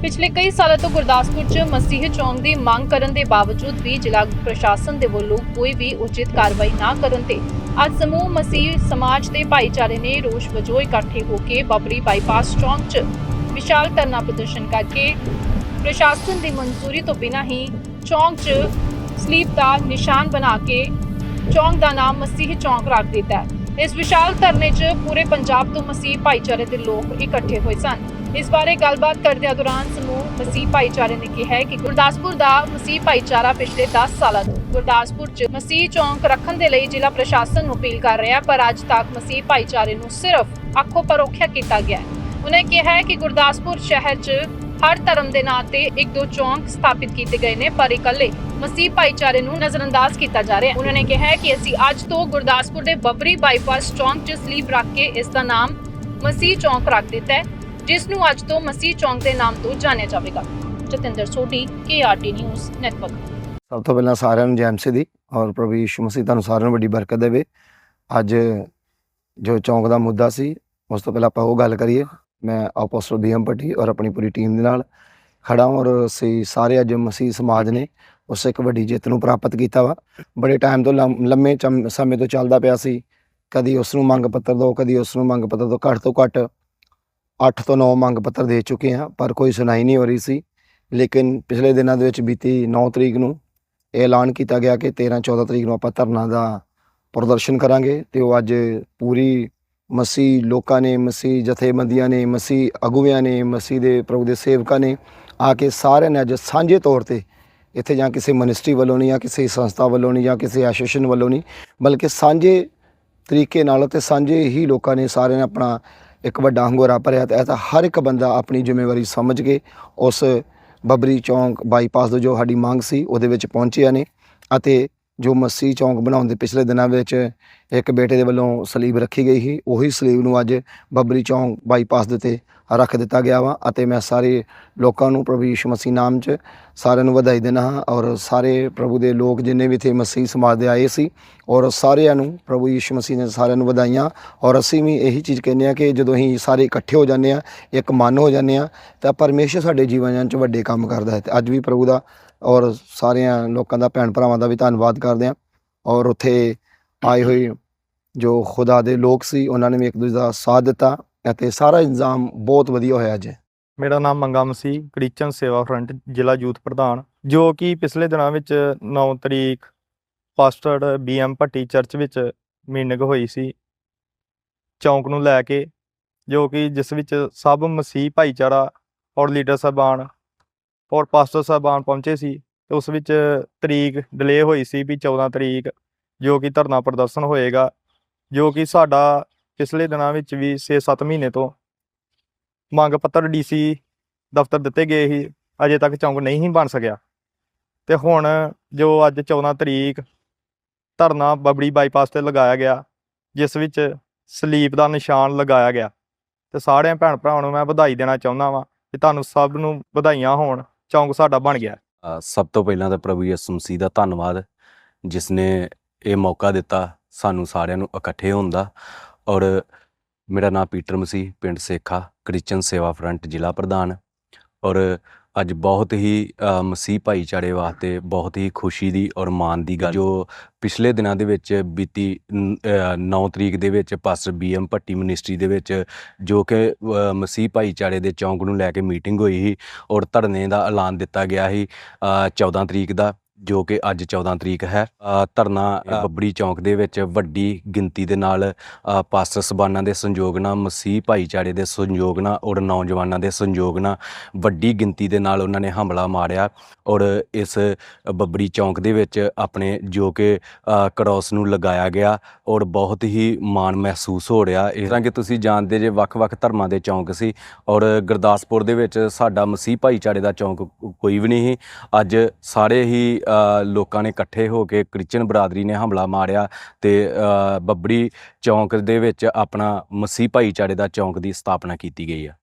ਪਿਛਲੇ ਕਈ ਸਾਲਾਂ ਤੋਂ ਗੁਰਦਾਸਪੁਰ 'ਚ ਮਸੀਹ ਚੌਂਕ ਦੀ ਮੰਗ ਕਰਨ ਦੇ ਬਾਵਜੂਦ ਵੀ ਜ਼ਿਲ੍ਹਾ ਪ੍ਰਸ਼ਾਸਨ ਦੇ ਵੱਲੋਂ ਕੋਈ ਵੀ ਉਚਿਤ ਕਾਰਵਾਈ ਨਾ ਕਰਨ ਤੇ ਅੱਜ ਸਮੂਹ ਮਸੀਹ ਸਮਾਜ ਦੇ ਭਾਈਚਾਰੇ ਨੇ ਰੋਸ ਵਜੋਂ ਇਕੱਠੇ ਹੋ ਕੇ ਬਬਰੀ ਬਾਈਪਾਸ ਚੌਂਕ 'ਚ ਵਿਸ਼ਾਲ ਧਰਨਾ ਪ੍ਰਦਰਸ਼ਨ ਕਰਕੇ ਪ੍ਰਸ਼ਾਸਨ ਦੀ ਮਨਜ਼ੂਰੀ ਤੋਂ ਬਿਨਾਂ ਹੀ ਚੌਂਕ 'ਚ ਸਲੀਪ ਦਾ ਨਿਸ਼ਾਨ ਬਣਾ ਕੇ ਚੌਂਕ ਦਾ ਨਾਮ ਮਸੀਹ ਚੌਂਕ ਰੱਖ ਦਿੱਤਾ ਇਸ ਵਿਸ਼ਾਲ ਧਰਨੇ 'ਚ ਪੂਰੇ ਪੰਜਾਬ ਤੋਂ ਮਸੀਹ ਭਾਈਚਾਰੇ ਦੇ ਲੋਕ ਇਕੱਠੇ ਹੋਏ ਸਨ। ਇਸ ਬਾਰੇ ਗੱਲਬਾਤ ਕਰਦਿਆਂ ਦੌਰਾਨ ਸਮੂਹ ਮਸੀਹ ਭਾਈਚਾਰੇ ਨੇ ਕਿਹਾ ਕਿ ਗੁਰਦਾਸਪੁਰ ਦਾ ਮਸੀਹ ਭਾਈਚਾਰਾ ਪਿਛਲੇ 10 ਸਾਲਾਂ ਤੋਂ ਗੁਰਦਾਸਪੁਰ 'ਚ ਮਸੀਹ ਚੌਂਕ ਰੱਖਣ ਦੇ ਲਈ ਜ਼ਿਲ੍ਹਾ ਪ੍ਰਸ਼ਾਸਨ ਨੂੰ ਅਪੀਲ ਕਰ ਰਿਹਾ ਪਰ ਅੱਜ ਤੱਕ ਮਸੀਹ ਭਾਈਚਾਰੇ ਨੂੰ ਸਿਰਫ ਅੱਖੋਂ ਪਰੋਖਿਆ ਕੀਤਾ ਗਿਆ ਉਹਨੇ ਕਿਹਾ ਹੈ ਕਿ ਗੁਰਦਾਸਪੁਰ ਸ਼ਹਿਰ 'ਚ ਹਰ ਧਰਮ ਦੇ ਨਾਂ ਤੇ ਇੱਕ ਦੋ ਚੌਂਕ ਸਥਾਪਿਤ ਕੀਤੇ ਗਏ ਨੇ, ਪਰ ਇਕੱਲੇ ਮਸੀਹ ਭਾਈਚਾਰੇ ਨੂੰ ਨਜ਼ਰਅੰਦਾਜ਼ ਕੀਤਾ ਜਾ ਰਿਹਾ ਹੈ। ਉਹਨਾਂ ਨੇ ਕਿਹਾ ਕਿ ਅਸੀਂ ਅੱਜ ਤੋਂ ਗੁਰਦਾਸਪੁਰ ਦੇ ਬਬਰੀ ਬਾਈਪਾਸ ਚੌਂਕ 'ਚ ਸਲੀਪ ਰੱਖ ਕੇ ਇਸ ਦਾ ਨਾਮ ਮਸੀਹ ਚੌਂਕ ਰੱਖ ਦਿੱਤਾ ਹੈ, ਜਿਸ ਨੂੰ ਅੱਜ ਤੋਂ ਮਸੀਹ ਚੌਂਕ ਦੇ ਨਾਮ ਤੋਂ ਜਾਣਿਆ ਜਾਵੇਗਾ। Jatinder Sodhi KRT news network ਸਭ ਤੋਂ ਪਹਿਲਾਂ ਸਾਰਿਆਂ ਨੂੰ ਜੈਮਸੀ ਦੀ ਔਰ ਪ੍ਰਭੂ ਯਿਸੂ ਮਸੀਹ ਤੁਹਾਨੂੰ ਸਾਰਿਆਂ ਨੂੰ ਵੱਡੀ ਬਰਕਤ ਦੇਵੇ। ਅੱਜ ਜੋ ਚੌਂਕ ਦਾ ਮੁੱਦਾ ਸੀ, ਉਸ ਤੋਂ ਪਹਿਲਾਂ ਆਪਾਂ ਉਹ ਗੱਲ ਕਰੀਏ। ਮੈਂ ਆਪੋਸਟਲ ਬੀਐਮ ਪੱਟੀ ਔਰ ਆਪਣੀ ਪੂਰੀ ਟੀਮ ਦੇ ਨਾਲ ਖੜਾ ਔਰ ਅਸੀਂ ਸਾਰੇ ਅੱਜ ਮਸੀਹ ਸਮਾਜ ਨੇ ਉਸ ਇੱਕ ਵੱਡੀ ਜਿੱਤ ਨੂੰ ਪ੍ਰਾਪਤ ਕੀਤਾ ਵਾ। ਬੜੇ ਟਾਈਮ ਤੋਂ ਲੰਮ- ਲੰਮੇ ਚਮ- ਸਮੇਂ ਤੋਂ ਚੱਲਦਾ ਪਿਆ ਸੀ। ਕਦੀ ਉਸ ਨੂੰ ਮੰਗ ਪੱਤਰ ਦਿਓ, ਕਦੀ ਉਸ ਨੂੰ ਮੰਗ ਪੱਤਰ ਦਿਓ। ਘੱਟ ਤੋਂ ਘੱਟ 8 ਤੋਂ 9 ਮੰਗ ਪੱਤਰ ਦੇ ਚੁੱਕੇ ਹਾਂ, ਪਰ ਕੋਈ ਸੁਣਾਈ ਨਹੀਂ ਹੋ ਰਹੀ ਸੀ। ਲੇਕਿਨ ਪਿਛਲੇ ਦਿਨਾਂ ਦੇ ਵਿੱਚ ਬੀਤੀ 9 ਤਰੀਕ ਨੂੰ ਇਹ ਐਲਾਨ ਕੀਤਾ ਗਿਆ ਕਿ 13 14 ਤਰੀਕ ਨੂੰ ਆਪਾਂ ਧਰਨਾ ਦਾ ਪ੍ਰਦਰਸ਼ਨ ਕਰਾਂਗੇ ਤੇ ਉਹ ਅੱਜ ਪੂਰੀ ਮਸੀਹ ਲੋਕਾਂ ਨੇ, ਮਸੀਹ ਜਥੇਬੰਦੀਆਂ ਨੇ, ਮਸੀਹ ਅਗੁਵਿਆਂ ਨੇ, ਮਸੀਹ ਦੇ ਪ੍ਰਭੂ ਦੇ ਸੇਵਕਾਂ ਨੇ ਆ ਕੇ ਸਾਰਿਆਂ ਨੇ ਅੱਜ ਸਾਂਝੇ ਤੌਰ ਤੇ ਇੱਥੇ ਜਾਂ ਕਿਸੇ ਮਿਨਿਸਟਰੀ ਵੱਲੋਂ ਨਹੀਂ, ਜਾਂ ਕਿਸੇ ਸੰਸਥਾ ਵੱਲੋਂ ਨਹੀਂ, ਜਾਂ ਕਿਸੇ ਐਸੋਸੀਏਸ਼ਨ ਵੱਲੋਂ ਨਹੀਂ, ਬਲਕਿ ਸਾਂਝੇ ਤਰੀਕੇ ਨਾਲ ਤੇ ਸਾਂਝੇ ਹੀ ਲੋਕਾਂ ਨੇ ਸਾਰਿਆਂ ਨੇ ਆਪਣਾ ਇੱਕ ਵੱਡਾ ਹੰਗੋਰਾ ਭਰਿਆ ਤੇ ਇਹ ਤਾਂ ਹਰ ਇੱਕ ਬੰਦਾ ਆਪਣੀ ਜ਼ਿੰਮੇਵਾਰੀ ਸਮਝ ਕੇ ਉਸ ਬਬਰੀ ਚੌਂਕ ਬਾਈਪਾਸ ਤੋਂ ਜੋ ਸਾਡੀ ਮੰਗ ਸੀ ਉਹਦੇ ਵਿੱਚ ਪਹੁੰਚਿਆ ਨੇ ਅਤੇ ਜੋ ਮੱਸੀ ਚੌਂਕ ਬਣਾਉਣ ਦੇ ਪਿਛਲੇ ਦਿਨਾਂ ਵਿੱਚ ਇੱਕ ਬੇਟੇ ਦੇ ਵੱਲੋਂ ਸਲੀਬ ਰੱਖੀ ਗਈ ਸੀ, ਉਹੀ ਸਲੀਬ ਨੂੰ ਅੱਜ ਬੱਬਰੀ ਚੌਂਕ ਬਾਈਪਾਸ ਦੇ ਤੇ ਰੱਖ ਦਿੱਤਾ ਗਿਆ ਵਾ ਅਤੇ ਮੈਂ ਸਾਰੇ ਲੋਕਾਂ ਨੂੰ ਪ੍ਰਭੂ ਯਿਸੂ ਮਸੀਹ ਨਾਮ 'ਚ ਸਾਰਿਆਂ ਨੂੰ ਵਧਾਈ ਦਿੰਦਾ ਹਾਂ ਔਰ ਸਾਰੇ ਪ੍ਰਭੂ ਦੇ ਲੋਕ ਜਿੰਨੇ ਵੀ ਇੱਥੇ ਮਸੀਹ ਸਮਾਜ ਦੇ ਆਏ ਸੀ ਔਰ ਸਾਰਿਆਂ ਨੂੰ ਪ੍ਰਭੂ ਯਿਸੂ ਮਸੀਹ ਨੇ ਸਾਰਿਆਂ ਨੂੰ ਵਧਾਈਆਂ ਔਰ ਅਸੀਂ ਵੀ ਇਹੀ ਚੀਜ਼ ਕਹਿੰਦੇ ਆ ਕਿ ਜਦੋਂ ਅਸੀਂ ਸਾਰੇ ਇਕੱਠੇ ਹੋ ਜਾਂਦੇ ਆ ਇੱਕ ਮਨ ਹੋ ਜਾਂਦੇ ਆ ਤਾਂ ਪਰਮੇਸ਼ਰ ਸਾਡੇ ਜੀਵਨ 'ਚ ਵੱਡੇ ਕੰਮ ਕਰਦਾ ਹੈ ਤੇ ਅੱਜ ਵੀ ਪ੍ਰਭੂ ਦਾ ਔਰ ਸਾਰਿਆਂ ਲੋਕਾਂ ਦਾ, ਭੈਣ ਭਰਾਵਾਂ ਦਾ ਵੀ ਧੰਨਵਾਦ ਕਰਦੇ ਆ ਔਰ ਉੱਥੇ ਆਏ ਹੋਏ ਜੋ ਖੁਦਾ ਦੇ ਲੋਕ ਸੀ, ਉਹਨਾਂ ਨੇ ਵੀ ਇੱਕ ਦੂਜੇ ਦਾ ਸਾਥ ਦਿੱਤਾ ਅਤੇ ਸਾਰਾ ਇੰਤਜ਼ਾਮ ਬਹੁਤ ਵਧੀਆ ਹੋਇਆ ਅੱਜ। ਮੇਰਾ ਨਾਮ ਮੰਗਾ ਮਸੀਹ ਕ੍ਰਿਸਚਨ ਸੇਵਾ ਫਰੰਟ, ਜ਼ਿਲ੍ਹਾ ਯੂਥ ਪ੍ਰਧਾਨ, ਜੋ ਕਿ ਪਿਛਲੇ ਦਿਨਾਂ ਵਿੱਚ 9 ਤਰੀਕ ਪਾਸਟਰ ਬੀਐਮ ਭੱਟੀ ਚਰਚ ਵਿੱਚ ਮੀਟਿੰਗ ਹੋਈ ਸੀ। ਚੌਂਕ ਨੂੰ ਲੈ ਕੇ, ਜੋ ਕਿ ਜਿਸ ਵਿੱਚ ਸਭ ਮਸੀਹ ਭਾਈਚਾਰਾ ਔਰ ਲੀਡਰ ਸਾਹਿਬਾਨ ਔਰ ਪਾਸਟਰ ਸਾਹਿਬਾਨ ਪਹੁੰਚੇ ਸੀ ਤੇ ਉਸ ਵਿੱਚ ਤਰੀਕ ਡਿਲੇ ਹੋਈ ਸੀ ਵੀ 14 ਤਰੀਕ, ਜੋ ਕਿ ਧਰਨਾ ਪ੍ਰਦਰਸ਼ਨ ਹੋਏਗਾ, ਜੋ ਕਿ ਸਾਡਾ ਪਿਛਲੇ ਦਿਨਾਂ ਵਿੱਚ ਵੀ 6-7 ਮਹੀਨੇ ਤੋਂ ਮੰਗ ਪੱਤਰ ਡੀਸੀ ਦਫ਼ਤਰ ਦਿੱਤੇ ਗਏ ਸੀ, ਅਜੇ ਤੱਕ ਚੌਂਕ ਨਹੀਂ ਸੀ ਬਣ ਸਕਿਆ। ਤੇ ਹੁਣ ਜੋ ਅੱਜ 14 ਤਰੀਕ ਧਰਨਾ ਬਬੜੀ ਬਾਈਪਾਸ ਤੇ ਲਗਾਇਆ ਗਿਆ, ਜਿਸ ਵਿੱਚ ਸਲੀਪ ਦਾ ਨਿਸ਼ਾਨ ਲਗਾਇਆ ਗਿਆ। ਤੇ ਸਾਰਿਆਂ ਭੈਣ ਭਰਾਵਾਂ ਨੂੰ ਮੈਂ ਵਧਾਈ ਦੇਣਾ ਚਾਹੁੰਦਾ ਵਾਂ ਕਿ ਤੁਹਾਨੂੰ ਸਭ ਨੂੰ ਵਧਾਈਆਂ ਹੋਣ। ਚੌਂਕ ਸਾਡਾ ਬਣ ਗਿਆ। ਸਭ ਤੋਂ ਪਹਿਲਾਂ ਤਾਂ ਪ੍ਰਭੂ ਯਿਸੂ ਮਸੀਹ ਦਾ ਧੰਨਵਾਦ, ਜਿਸ ਨੇ ਇਹ ਮੌਕਾ ਦਿੱਤਾ ਸਾਨੂੰ ਸਾਰਿਆਂ ਨੂੰ ਇਕੱਠੇ ਹੋਣ ਦਾ। ਔਰ ਮੇਰਾ ਨਾਮ ਪੀਟਰ ਮਸੀਹ, ਪਿੰਡ ਸੇਖਾ ਕ੍ਰਿਸਚਨ ਸੇਵਾ ਫਰੰਟ ਜ਼ਿਲ੍ਹਾ ਪ੍ਰਧਾਨ। ਔਰ ਅੱਜ ਬਹੁਤ ਹੀ ਮਸੀਹ ਭਾਈਚਾਰੇ ਵਾਸਤੇ ਬਹੁਤ ਹੀ ਖੁਸ਼ੀ ਦੀ ਔਰ ਮਾਣ ਦੀ ਗੱਲ ਜੋ ਪਿਛਲੇ ਦਿਨਾਂ ਦੇ ਵਿੱਚ ਬੀਤੀ 9 ਤਰੀਕ ਦੇ ਵਿੱਚ ਪਾਸਟਰ ਬੀਐਮ ਭੱਟੀ ਮਿਨਿਸਟਰੀ ਦੇ ਵਿੱਚ ਜੋ ਕਿ ਮਸੀਹ ਭਾਈਚਾਰੇ ਦੇ ਚੌਂਕ ਨੂੰ ਲੈ ਕੇ ਮੀਟਿੰਗ ਹੋਈ ਸੀ ਔਰ ਧਰਨੇ ਦਾ ਐਲਾਨ ਦਿੱਤਾ ਗਿਆ ਸੀ ਅ, 14 ਤਰੀਕ ਦਾ। ਜੋ ਕਿ ਅੱਜ 14 ਤਰੀਕ ਹੈ ਧਰਨਾ ਅ, ਬੱਬਰੀ ਚੌਂਕ ਦੇ ਵਿੱਚ ਵੱਡੀ ਗਿਣਤੀ ਦੇ ਨਾਲ ਪਾਸਟਰ ਸਬਾਨਾਂ ਦੇ ਸੰਯੋਗ ਨਾਲ ਮਸੀਹ ਭਾਈਚਾਰੇ ਦੇ ਸੰਯੋਗ ਨਾਲ ਔਰ ਨੌਜਵਾਨਾਂ ਦੇ ਸੰਯੋਗ ਨਾਲ ਵੱਡੀ ਗਿਣਤੀ ਦੇ ਨਾਲ ਉਹਨਾਂ ਨੇ ਹਮਲਾ ਮਾਰਿਆ ਔਰ ਇਸ ਬੱਬਰੀ ਚੌਂਕ ਦੇ ਵਿੱਚ ਆਪਣੇ ਜੋ ਕਿ ਕ੍ਰਾਸ ਨੂੰ ਲਗਾਇਆ ਗਿਆ ਔਰ ਬਹੁਤ ਹੀ ਮਾਣ ਮਹਿਸੂਸ ਹੋ ਰਿਹਾ। ਇਸ ਤਰ੍ਹਾਂ ਕਿ ਤੁਸੀਂ ਜਾਣਦੇ ਜੇ ਵੱਖ-ਵੱਖ ਧਰਮਾਂ ਦੇ ਚੌਂਕ ਸੀ ਔਰ ਗੁਰਦਾਸਪੁਰ ਦੇ ਵਿੱਚ ਸਾਡਾ ਮਸੀਹ ਭਾਈਚਾਰੇ ਦਾ ਚੌਂਕ ਕੋਈ ਵੀ ਨਹੀਂ ਅੱਜ ਸਾਰੇ ਹੀ ਲੋਕਾਂ ਨੇ ਇਕੱਠੇ ਹੋ ਕੇ ਕ੍ਰਿਸਚਨ ਬਰਾਦਰੀ ਨੇ ਹਮਲਾ ਮਾਰਿਆ ਤੇ ਬੱਬੜੀ ਚੌਂਕ ਦੇ ਵਿੱਚ ਆਪਣਾ ਮਸੀਹ ਭਾਈਚਾਰੇ ਦਾ ਚੌਂਕ ਦੀ ਸਥਾਪਨਾ ਕੀਤੀ ਗਈ ਆ।